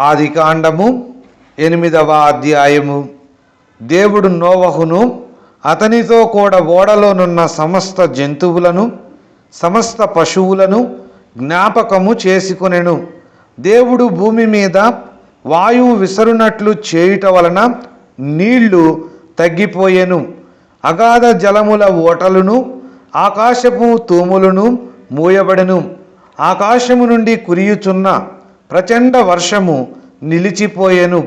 ఆది కాండము ఎనిమిదవ అధ్యాయము. దేవుడు నోవహును అతనితో కూడా ఓడలోనున్న సమస్త జంతువులను సమస్త పశువులను జ్ఞాపకము చేసుకొనెను. దేవుడు భూమి మీద వాయువు విసరునట్లు చేయుట వలన నీళ్ళు తగ్గిపోయెను. అగాధ జలముల ఓటలును ఆకాశపు తూములను మూయబడెను. ఆకాశము నుండి కురియుచున్న ప్రచండ వర్షము నిలిచిపోయెను.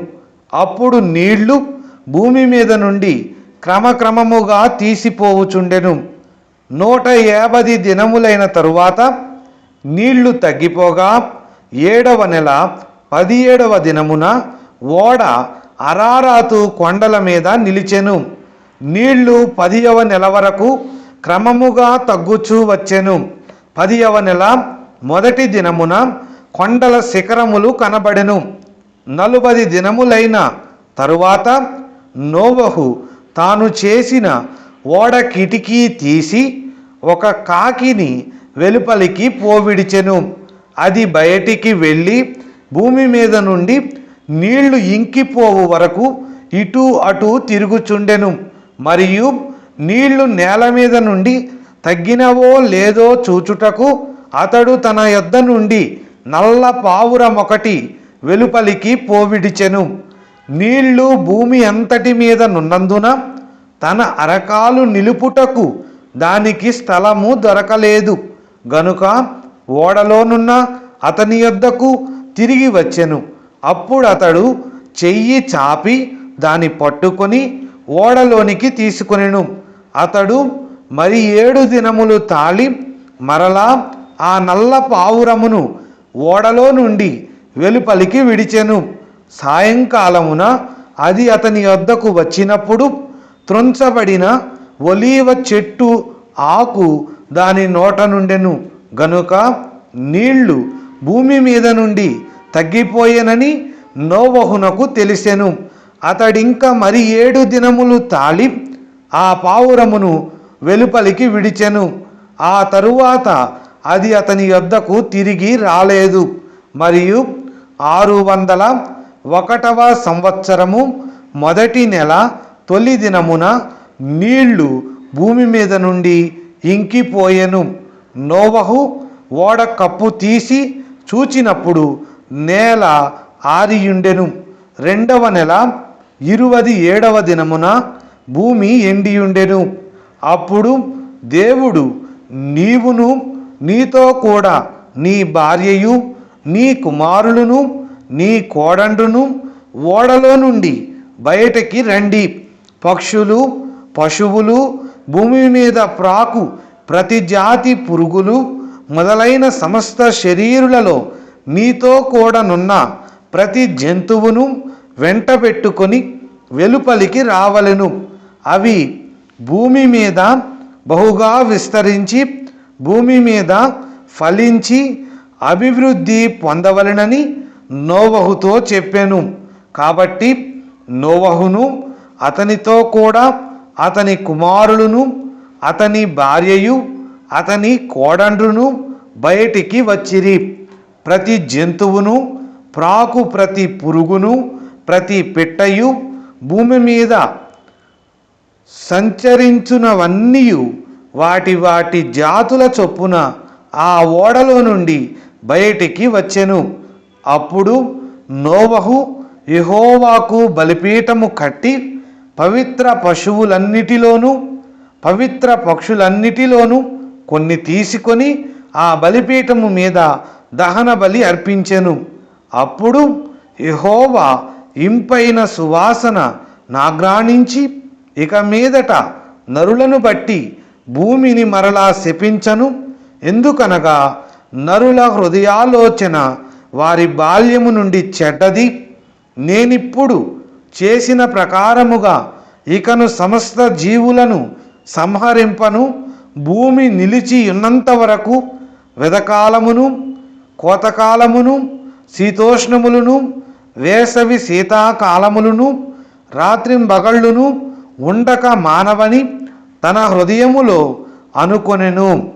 అప్పుడు నీళ్ళు భూమి మీద నుండి క్రమక్రమముగా తీసిపోవుచుండెను. నూట యాభై దినములైన తరువాత నీళ్ళు తగ్గిపోగా ఏడవ నెల పదిహేడవ దినమున ఓడ అరారాతు కొండల మీద నిలిచెను. నీళ్ళు పదియవ నెల వరకు క్రమముగా తగ్గుచూ వచ్చెను. పదియవ నెల మొదటి దినమున కొండల శిఖరములు కనబడెను. నలుబది దినములైన తరువాత నోవహు తాను చేసిన ఓడ కిటికీ తీసి ఒక కాకిని వెలుపలికి పోవిడిచెను. అది బయటికి వెళ్ళి భూమి మీద నుండి నీళ్ళు ఇంకిపోవు వరకు ఇటు అటు తిరుగుచుండెను. మరియు నీళ్ళు నేల మీద నుండి తగ్గినవో లేదో చూచుటకు అతడు తన యొద్ద నుండి నల్ల పావురం ఒకటి వెలుపలికి పోవిడిచెను. నీళ్ళు భూమి అంతటి మీద నున్నందున తన అరకాలు నిలుపుటకు దానికి స్థలము దొరకలేదు. గనుక ఓడలోనున్న అతని యొద్దకు తిరిగి వచ్చెను. అప్పుడు అతడు చెయ్యి చాపి దాని పట్టుకొని ఓడలోనికి తీసుకొనెను. అతడు మరి ఏడు దినములు తాళి మరలా ఆ నల్ల పావురమును ఓడలో నుండి వెలుపలికి విడిచెను. సాయంకాలమున అది అతని వద్దకు వచ్చినప్పుడు త్రొంచబడిన ఒలీవ చెట్టు ఆకు దాని నోట నుండెను. గనుక నీళ్ళు భూమి మీద నుండి తగ్గిపోయేనని నోవహునకు తెలిసెను. అతడింక మరి ఏడు దినములు తాళి ఆ పావురమును వెలుపలికి విడిచెను. ఆ తరువాత అది అతని యొద్దకు తిరిగి రాలేదు. మరియు ఆరు వందల ఒకటవ సంవత్సరము మొదటి నెల తొలి దినమున నీళ్ళు భూమి మీద నుండి ఇంకిపోయెను. నోవహు ఓడ కప్పు తీసి చూచినప్పుడు నేల ఆరియుండెను. రెండవ నెల ఇరువది ఏడవ దినమున భూమి ఎండియుండెను. అప్పుడు దేవుడు నీవును నీతో కూడా నీ భార్యయు నీ కుమారులను నీ కోడండును ఓడలో నుండి బయటకి రండి. పక్షులు పశువులు భూమి మీద ప్రాకు ప్రతి జాతి పురుగులు మొదలైన సమస్త శరీరులలో నీతో కూడానున్న ప్రతి జంతువును వెంట పెట్టుకొని వెలుపలికి రావలెను. అవి భూమి మీద బహుగా విస్తరించి భూమి మీద ఫలించి అభివృద్ధి పొందవలెనని నోవహుతో చెప్పాను. కాబట్టి నోవహును అతనితో కూడా అతని కుమారులను అతని భార్యయు అతని కోడండ్రును బయటికి వచ్చిరి. ప్రతి జంతువును ప్రాకు ప్రతి పురుగును ప్రతి పిట్టయు భూమి మీద సంచరించునవన్నీ వాటి వాటి జాతుల చొప్పున ఆ ఓడలో నుండి బయటికి వచ్చెను. అప్పుడు నోవహు యహోవాకు బలిపీఠము కట్టి పవిత్ర పశువులన్నిటిలోనూ పవిత్ర పక్షులన్నిటిలోనూ కొన్ని తీసుకొని ఆ బలిపీఠము మీద దహన బలి అర్పించెను. అప్పుడు యహోవా ఇంపైన సువాసన నాగ్రాణించి ఇక మీదట నరులను బట్టి భూమిని మరలా శపించను. ఎందుకనగా నరుల హృదయాలోచన వారి బాల్యము నుండి చెడ్డది. నేనిప్పుడు చేసిన ప్రకారముగా ఇకను సమస్త జీవులను సంహరింపను. భూమి నిలిచి ఉన్నంత వరకు వెదకాలమును కోతకాలమును శీతోష్ణములను వేసవి శీతాకాలములను రాత్రింబగళ్ళును ఉండక మానవని తన హృదయములో అనుకొనెను.